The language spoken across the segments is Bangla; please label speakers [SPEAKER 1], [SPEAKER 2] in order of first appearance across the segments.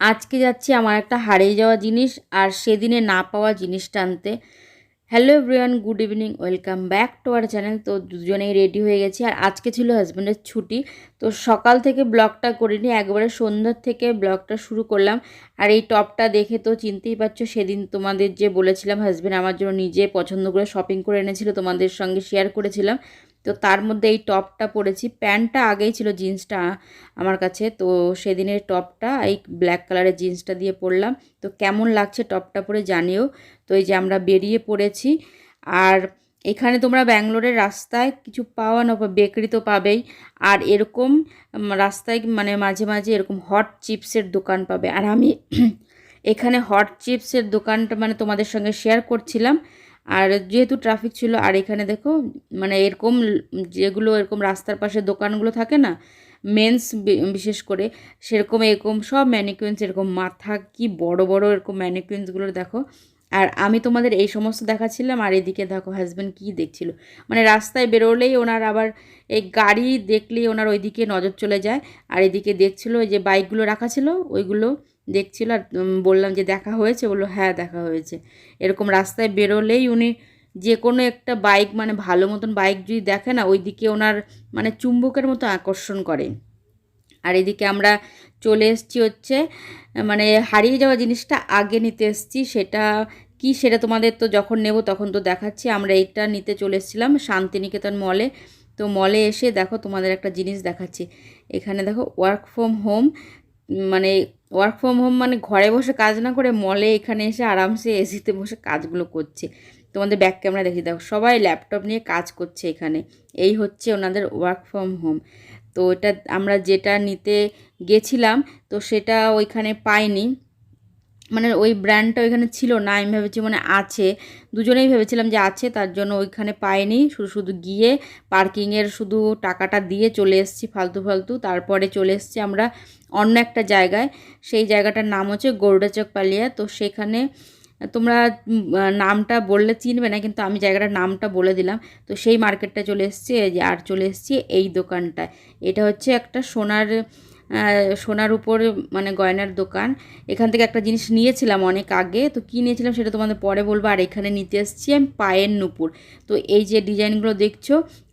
[SPEAKER 1] আজকে যাচ্ছি আমার একটা হারিয়ে যাওয়া জিনিস আর সেদিনে না পাওয়া জিনিসটা আনতে। Hello everyone good evening welcome back to our channel তো দুজনেই রেডি হয়ে গেছি আর আজকে ছিল হাজব্যান্ডের ছুটি। তো সকাল থেকে ব্লগটা করিনি, একবারে সন্ধ্যার থেকে ব্লগটা শুরু করলাম। আর এই টপটা দেখে তো চিনতেই পারছ, সেদিন তোমাদের যে বলেছিলাম হাজব্যান্ড আমার জন্য নিজে পছন্দ করে শপিং করে এনেছিল, তোমাদের সঙ্গে শেয়ার করেছিলাম। তো তার মধ্যে এই টপটা পরেছি। প্যান্টটা আগেই ছিল জিন্সটা আমার কাছে। তো সেদিনের টপটা, এই ব্ল্যাক কালারের জিন্সটা দিয়ে পরলাম। তো কেমন লাগছে টপটা পরে জানিও। তো এই যে আমরা বেরিয়ে পড়েছি। আর এখানে তোমরা ব্যাঙ্গালোরের রাস্তায় কিছু পাওয়া না বেকারি তো পাবেই। আর এরকম রাস্তায় মানে মাঝে মাঝে এরকম হট চিপসের দোকান পাবে। আর আমি এখানে হট চিপসের দোকানটা মানে তোমাদের সঙ্গে শেয়ার করছিলাম। আর যেহেতু ট্রাফিক ছিল, আর এখানে দেখো মানে এরকম যেগুলো এরকম রাস্তার পাশে দোকানগুলো থাকে না মেন্স বিশেষ করে, সেরকম এরকম সব ম্যানিকুইন্স এরকম মাথা কি বড় বড় এরকম ম্যানিকুইন্সগুলো দেখো। আর আমি তোমাদের এই সমস্ত দেখাচ্ছিলাম, আর এদিকে দেখো হাজব্যান্ড কী দেখছিল। মানে রাস্তায় বেরোলেই ওনার আবার এই গাড়ি দেখলেই ওনার ওইদিকে নজর চলে যায়, আর এদিকে দেখছিল যে বাইকগুলো রাখা ছিল, ওইগুলো দেখছিল আর বললাম যে দেখা হয়েছে? বলল হ্যাঁ দেখা হয়েছে। এরকম রাস্তায় বেরোলেই উনি যে কোনো একটা বাইক মানে ভালো মতন বাইক যদি দেখে না ওই দিকে ওনার মানে চুম্বকের মতো আকর্ষণ করে। আর এদিকে আমরা চলে এসছি হচ্ছে মানে হারিয়ে যাওয়া জিনিসটা আগে নিতে এসছি। সেটা কি সেটা তোমাদের তো যখন নেব তখন তো দেখাচ্ছি। আমরা এইটা নিতে চলে এসেছিলাম শান্তিনিকেতন মলে। তো মলে এসে দেখো তোমাদের একটা জিনিস দেখাচ্ছি। এখানে দেখো ওয়ার্ক ফ্রম হোম মানে ওয়ার্ক ফ্রম হোম মানে ঘরে বসে কাজ না করে মলে এখানে এসে আরামসে এসিতে বসে কাজগুলো করছে। তোমাদের ব্যাক ক্যামেরা দেখিয়ে দেখো, সবাই ল্যাপটপ নিয়ে কাজ করছে এখানে। এই হচ্ছে ওনাদের ওয়ার্ক ফ্রম হোম তো এটা আমরা যেটা নিতে গেছিলাম, তো সেটা ওইখানে পাইনি। মানে ওই ব্র্যান্ডটা ওইখানে ছিল না, আমি ভেবেছি মানে আছে। দুজনেই ভেবেছিলাম যে আছে, তার জন্য ওইখানে পাইনি। শুধু শুধু গিয়ে পার্কিংয়ের শুধু টাকাটা দিয়ে চলে এসেছি ফালতু ফালতু। তারপরে চলে এসেছি আমরা অন্য একটা জায়গায়। সেই জায়গাটার নাম হচ্ছে গৌড়াচক পালিয়া। তো সেখানে তোমরা নামটা বললে চিনবে না, কিন্তু আমি জায়গাটার নামটা বলে দিলাম। তো সেই মার্কেটটা চলে এসেছি আর চলে এসেছি এই দোকানটায়। এটা হচ্ছে একটা সোনার সোনার উপর মানে গয়নার দোকান। এখান থেকে একটা জিনিস নিয়েছিলাম অনেক আগে। তো কী নিয়েছিলাম সেটা তোমাদের পরে বলব। আর এখানে নিতে এসেছি আমি পায়ের নুপুর। তো এই যে ডিজাইনগুলো দেখছ,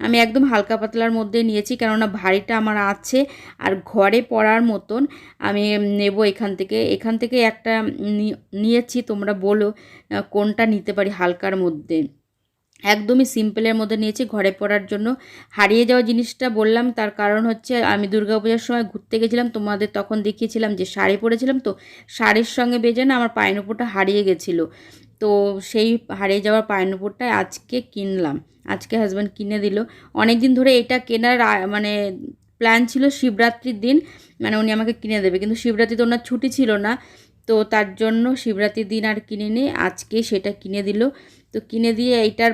[SPEAKER 1] আমি একদম হালকা পাতলার মধ্যে নিয়েছি। কেননা ভারীটা আমার আছে। আর ঘরে পরার মতন আমি নেব এখান থেকে। এখান থেকে একটা নিয়েছি, তোমরা বলো কোনটা নিতে পারি হালকার মধ্যে? একদমই সিম্পলের মধ্যে নিয়েছি। ঘরে পড়ার জন্য হারিয়ে যাওয়া জিনিসটা বললাম, তার কারণ হচ্ছে আমি দুর্গাপূজার সময় ঘুরতে গেছিলাম, তোমাদের তখন দেখিয়েছিলাম যে শাড়ি পরেছিলাম তো, শাড়ির সঙ্গে বেজে না আমার পায়ের উপরটা হারিয়ে গেছিল। তো সেই হারিয়ে যাওয়ার পায়নুপুরটাই আজকে কিনলাম। আজকে হাজব্যান্ড কিনে দিল। অনেক দিন ধরে এটা কেনার মানে প্ল্যান ছিল শিবরাত্রির দিন মানে উনি আমাকে কিনে দেবে। কিন্তু শিবরাত্রিতে ওনার ছুটি ছিল না। তো তার জন্য শিবরাত্রির দিন আর কিনে নিয়ে আজকে সেটা কিনে দিল। তো কিনে দিয়ে এইটার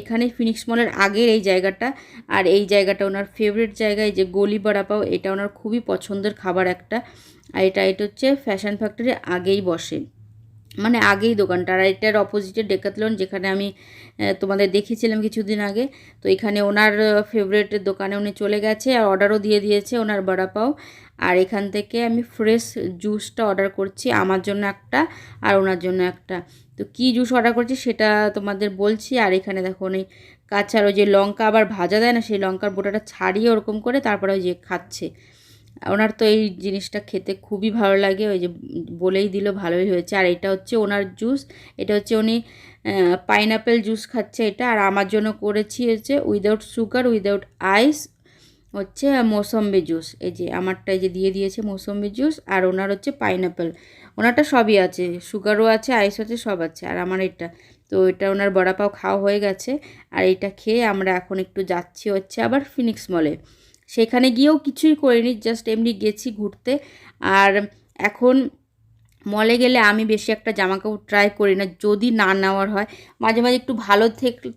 [SPEAKER 1] এখানে ফিনিক্স মলের আগের এই জায়গাটা, আর এই জায়গাটা ওনার ফেভারিট জায়গায় যে গলি বড়া পাও, এটা ওনার খুবই পছন্দের খাবার একটা। আর এটা এটা হচ্ছে ফ্যাশন ফ্যাক্টরি আগেই বসে। মানে আগেই দোকানটা আর এটার অপোজিটে ডেকাতলন যেখানে আমি তোমাদের দেখিয়েছিলাম কিছুদিন আগে। তো এখানে ওনার ফেভারেটের দোকানে উনি চলে গেছে আর অর্ডারও দিয়ে দিয়েছে ওনার বড়া পাও। আর এখান থেকে আমি ফ্রেশ জুসটা অর্ডার করছি, আমার জন্য একটা আর ওনার জন্য একটা। তো কী জুস অর্ডার করছি সেটা তোমাদের বলছি। আর এখানে দেখো উনি কাঁচার ওই যে লঙ্কা আবার ভাজা দেয় না, সেই লঙ্কার বোটাটা ছাড়িয়ে ওরকম করে তারপরে ওই যে খাচ্ছে। ওনার তো এই জিনিসটা খেতে খুবই ভালো লাগে, ওই যে বলেই দিল ভালোই হয়েছে। আর এটা হচ্ছে ওনার জুস, এটা হচ্ছে উনি পাইনাপেল জুস খাচ্ছে এটা। আর আমার জন্য করেছি হচ্ছে উইদাউট সুগার, উইদাউট আইস হচ্ছে মৌসম্বি জুস। এই যে আমারটা এই যে দিয়ে দিয়েছে মৌসম্বি জুস, আর ওনার হচ্ছে পাইনাপেল। ওনারটা সবই আছে, সুগারও আছে, আইস আছে, সব আছে, আর আমার এটা। তো এটা ওনার বড়া পাও খাওয়া হয়ে গেছে। আর এটা খেয়ে আমরা এখন একটু যাচ্ছি হচ্ছে আবার ফিনিক্স মলে। সেখানে গিয়েও কিছুই করিনি জাস্ট এমনি গেছি ঘুরতে। আর এখন মলে গেলে আমি বেশি একটা জামা কাপড় ট্রাই করি না, যদি না নেওয়ার হয়। মাঝে মাঝে একটু ভালো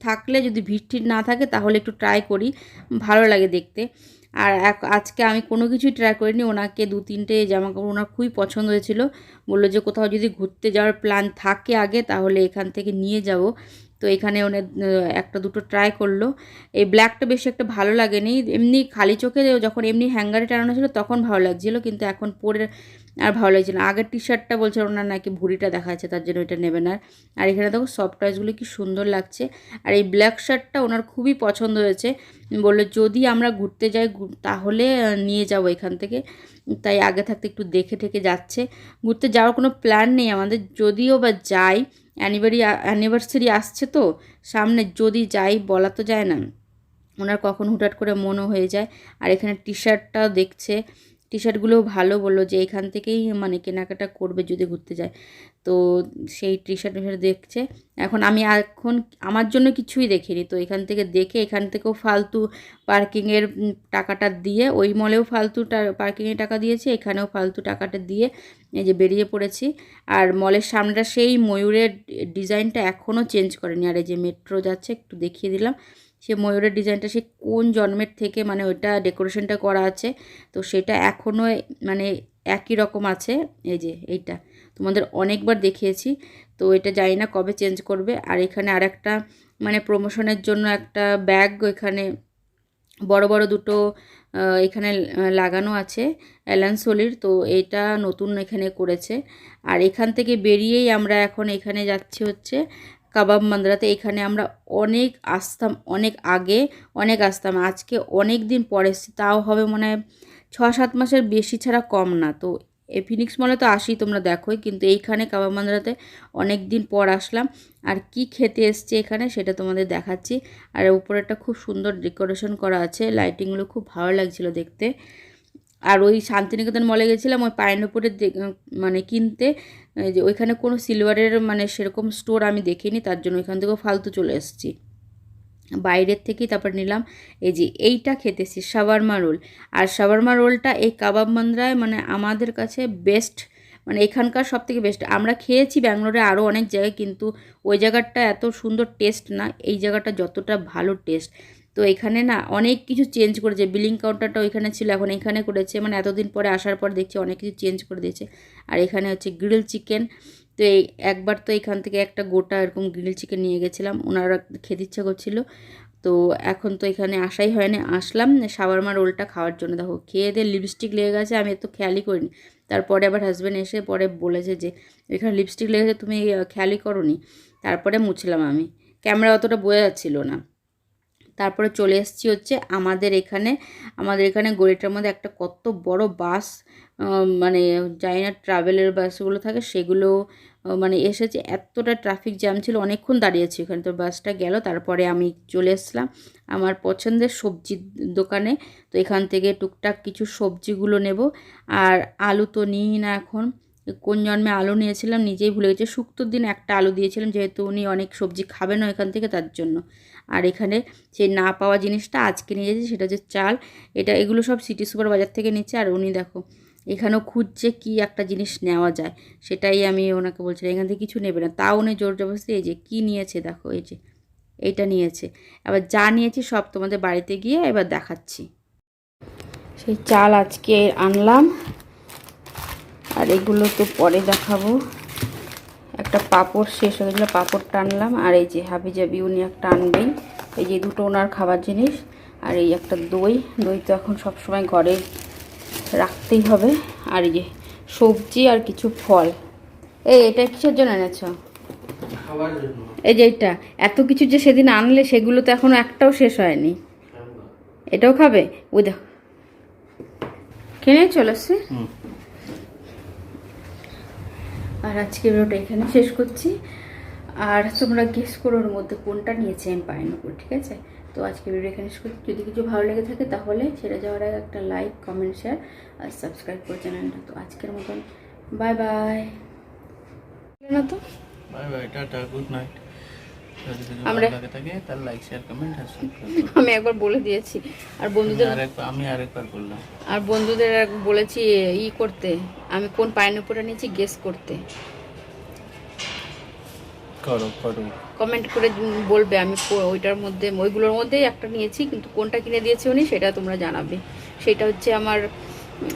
[SPEAKER 1] থাকলে যদি ভিড় না থাকে তাহলে একটু ট্রাই করি, ভালো লাগে দেখতে। আর আজকে আমি কোনো কিছুই ট্রাই করিনি, ওনাকে দু তিনটে জামা কাপড় ওনার খুবই পছন্দ হয়েছিল। বলল যে কোথাও যদি ঘুরতে যাওয়ার প্ল্যান থাকে আগে, তাহলে এখান থেকে নিয়ে যাব। তো এখানে ওনে একটা দুটো ট্রাই করল। এই ব্ল্যাকটা বেশি একটা ভালো লাগেনি। এমনি খালি চোখে যখন এমনি হ্যাঙ্গারে টানানো ছিল তখন ভালো লাগছিল, কিন্তু এখন পরে আর ভালো লাগছে না। আগের টি শার্টটা বলছে ওনার নাকি ভুঁড়িটা দেখা যাচ্ছে তার জন্য এটা নেবেন আর আর এখানে দেখো সফট টয়েসগুলো কি সুন্দর লাগছে। আর এই ব্ল্যাক শার্টটা ওনার খুবই পছন্দ হয়েছে। বলল, যদি আমরা ঘুরতে যাই তাহলে নিয়ে যাব এখান থেকে। তাই আগে থাকতে একটু দেখে ঠেকে যাচ্ছে। ঘুরতে যাওয়ার কোনো প্ল্যান নেই আমাদের। যদিও বা যাই অ্যানিভারি, অ্যানিভার্সারি আসছে তো, সামনে যদি যাই বলা তো যায় না। ওনার কখন হুটহাট করে মনও হয়ে যায়। আর এখানে টি শার্টটাও দেখছে। টি শার্টগুলোও ভালো বলল যে এখান থেকেই মানে কেনাকাটা করবে যদি ঘুরতে যায়। তো সেই টি শার্ট দেখছে। এখন আমি এখন আমার জন্য কিছুই দেখিনি। তো এখান থেকে দেখে এখান থেকেও ফালতু পার্কিংয়ের টাকাটা দিয়ে ওই মলেও ফালতু পার্কিংয়ের টাকা দিয়েছি, এখানেও ফালতু টাকাটা দিয়ে এই যে বেরিয়ে পড়েছি। আর মলের সামনেটা সেই ময়ূরের ডিজাইনটা এখনও চেঞ্জ করেনি। আর এই যে মেট্রো যাচ্ছে, একটু দেখিয়ে দিলাম। সে ময়ূরের ডিজাইনটা সে কোন জন্মের থেকে মানে ওইটা ডেকোরেশনটা করা আছে, তো সেটা এখনও মানে একই রকম আছে, এই যে এইটা। তোমাদের অনেকবার দেখিয়েছি, তো এটা জানি না কবে চেঞ্জ করবে। আর এখানে আর একটা মানে প্রমোশনের জন্য একটা ব্যাগ এখানে বড় বড় দুটো এখানে লাগানো আছে অ্যালানসোলির তো এটা নতুন এখানে করেছে। আর এখান থেকে বেরিয়েই আমরা এখন এখানে যাচ্ছি হচ্ছে কাবাব মান্দ্রাতে এখানে আমরা অনেক আসতাম, অনেক আগে অনেক আসতাম। আজকে অনেক দিন পরে তাও হবে মনে হয় ছ সাত মাসের বেশি ছাড়া কম না। তো এ ফিনিক্স মলে তো আসি, তোমরা দেখোই। কিন্তু এইখানে কাবাব মান্দ্রাতে অনেক দিন পর আসলাম। আর কি খেতে এসছে এখানে সেটা তোমাদের দেখাচ্ছি। আর উপরেটা খুব সুন্দর ডেকোরেশন করা আছে লাইটিংগুলো খুব ভালো লাগছিল দেখতে। আর ওই শান্তিনিকেতন মলে গেছিলাম, ওই উপরে মানে কিনতে যে ওইখানে কোনো সিলভারের মানে সেরকম স্টোর আমি দেখিনি, তার জন্য ওইখান থেকেও ফালতু চলে এসেছি। বাইরের থেকেই তারপর নিলাম, এই যে এইটা খেতেছি শাওয়ারমা রোল। আর শাওয়ারমা রোলটা এই কাবাব মান্দ্রায় মানে আমাদের কাছে বেস্ট মানে এখানকার সব থেকে বেস্ট আমরা খেয়েছি ব্যাঙ্গালোরে আরও অনেক জায়গায়, কিন্তু ওই জায়গাটা এত সুন্দর টেস্ট না, এই জায়গাটা যতটা ভালো টেস্ট তো এখানে না অনেক কিছু চেঞ্জ করেছে। বিলিং কাউন্টারটা ওইখানে ছিল, এখন এখানে করেছে। মানে এতদিন পরে আসার পর দেখছি অনেক কিছু চেঞ্জ করে দিয়েছে। আর এখানে হচ্ছে গ্রিল চিকেন তো এই একবার তো এখান থেকে একটা গোটা এরকম গ্রিল চিকেন নিয়ে গেছিলাম। ওনারা খেতে ইচ্ছা করছিল। তো এখন তো এখানে আসাই হয়নি। আসলাম শাওয়ারমা রোলটা খাওয়ার জন্য। দেখো, খেয়ে দিয়ে লিপস্টিক লেগে গেছে, আমি তো খেয়ালই করিনি। তারপরে আবার হাজব্যান্ড এসে পরে বলেছে যে, এখানে লিপস্টিক লেগেছে, তুমি খেয়ালই করনি। তারপরে মুছলাম আমি। ক্যামেরা অতটা বোঝা যাচ্ছিল না। তারপরে চলে এসেছি হচ্ছে আমাদের এখানে আমাদের এখানে গলিটার মধ্যে একটা কত বড় বাস মানে জানি না ট্রাভেলের বাসগুলো থাকে সেগুলো মানে এসেছে। এতটা ট্রাফিক জ্যাম ছিল, অনেকক্ষণ দাঁড়িয়েছি ওখানে। তো বাসটা গেল, তারপরে আমি চলে এসলাম আমার পছন্দের সবজির দোকানে। তো এখান থেকে টুকটাক কিছু সবজিগুলো নেব। আর আলু তো নিই না এখন। কোন জন্মে আলু নিয়েছিলাম নিজেই ভুলে গেছি। শুক্তোর দিন একটা আলু দিয়েছিলাম, যেহেতু উনি অনেক সবজি খাবেন এখান থেকে তার জন্য। আর এখানে সেই না পাওয়া জিনিসটা আজকে নিয়ে যাচ্ছি সেটা হচ্ছে চাল। এটা এগুলো সব সিটি সুপার বাজার থেকে নিচ্ছে। আর উনি দেখো, এখানেও খুঁজছে কি একটা জিনিস নেওয়া যায়। সেটাই আমি ওনাকে বলছিলাম, এখান থেকে কিছু নেবে না। তাও উনি জোর জবরদস্তি এই যে, কী নিয়েছে? দেখো, এই যে এইটা নিয়েছে। এবার যা নিয়েছি সব তোমাদের বাড়িতে গিয়ে এবার দেখাচ্ছি। সেই চাল আজকে আনলাম। আর এগুলো তো পরে দেখাবো। একটা পাপড় শেষ হয়ে গেছিল পাঁপড়টা আনলাম আর এই যে হাবি জাবি উনি একটা আনবেন। এই যে দুটো ওনার খাবার জিনিস আর এই একটা দই। দই তো এখন সবসময় ঘরে রাখতেই হবে। আর এই যে সবজি আর কিছু ফল। এই এটা কিসের জন্য এনেছ? এই যে এটা এত কিছু যে সেদিন আনলে সেগুলো তো এখনও একটাও শেষ হয়নি। এটাও খাবে? ওই দেখো। কিনে চলে এসছে
[SPEAKER 2] হুম।
[SPEAKER 1] আর আজকে ভিডিওটা এখানে শেষ করছি। আর তোমরা গেস করো ওর মধ্যে কোনটা নিয়েছে আমি পাইন উপর ঠিক আছে? তো আজকে ভিডিও এখানে শেষ করছি। যদি কিছু ভালো লেগে থাকে তাহলে সেটা যাওয়ার আগে একটা লাইক কমেন্ট শেয়ার আর সাবস্ক্রাইব করে চ্যানেলটা। তো আজকের মতন বাই বাই না তো?
[SPEAKER 2] বাই বাই টাটা গুড নাইট
[SPEAKER 1] আমরা-
[SPEAKER 2] লাগে লাইক শেয়ার কমেন্ট আর
[SPEAKER 1] আমি একবার বলে দিয়েছি। আর বন্ধুদের
[SPEAKER 2] আমি আরেকবার বললাম।
[SPEAKER 1] আর বন্ধুদের বলেছি ই করতে। আমি কোন পাইনঅ্যাপলটা নিয়েছি গেস করতে।
[SPEAKER 2] করো করো।
[SPEAKER 1] কমেন্ট করে বলবে আমি ওইটার মধ্যে ওইগুলোর মধ্যেই একটা নিয়েছি কিন্তু কোনটা কিনে দিয়েছে উনি সেটা তোমরা জানাবে। সেটা হচ্ছে আমার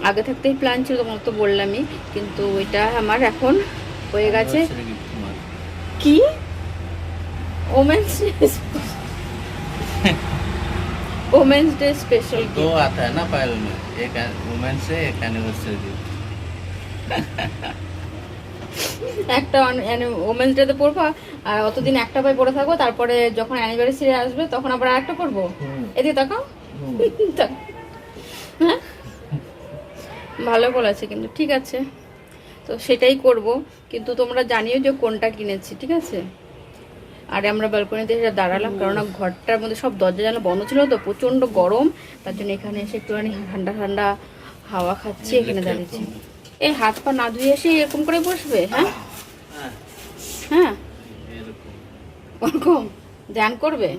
[SPEAKER 1] আগে থাকতেই প্ল্যান ছিল তোমার তো বললামই কিন্তু ওইটা আমার এখন হয়ে গেছে। কি? ওমেন্স ওমেন্স ডে স্পেশাল
[SPEAKER 2] दो आता है ना पायल में एक वुमेन से एक एनिवर्सरी
[SPEAKER 1] একটা ওমেন্স ডেতে পরবো আর অতদিন একটা পাই পরে থাকবো তারপরে যখন অ্যানিভার্সারি আসবে তখন আবার একটা পরবো এদিকে তাকাও তাক। হ্যাঁ ভালো বলেছে কিন্তু ঠিক আছে তো সেটাই করব কিন্তু তোমরা জানিও যে কোনটা কিনেছি ঠিক আছে আর আমরা ব্যালকনিতে এসে দাঁড়ালাম কারণ ঘরটার মধ্যে সব দরজা জানলা বন্ধ ছিল তো প্রচণ্ড গরম। তার জন্য এখানে এসে একটুখানি ঠান্ডা ঠান্ডা হাওয়া খাচ্ছি এখানে দাঁড়িয়েছি। এই হাত পা না ধুয়ে এসে এরকম করে বসবে হ্যাঁ? হ্যাঁ। ওরকম। ধ্যান করবে?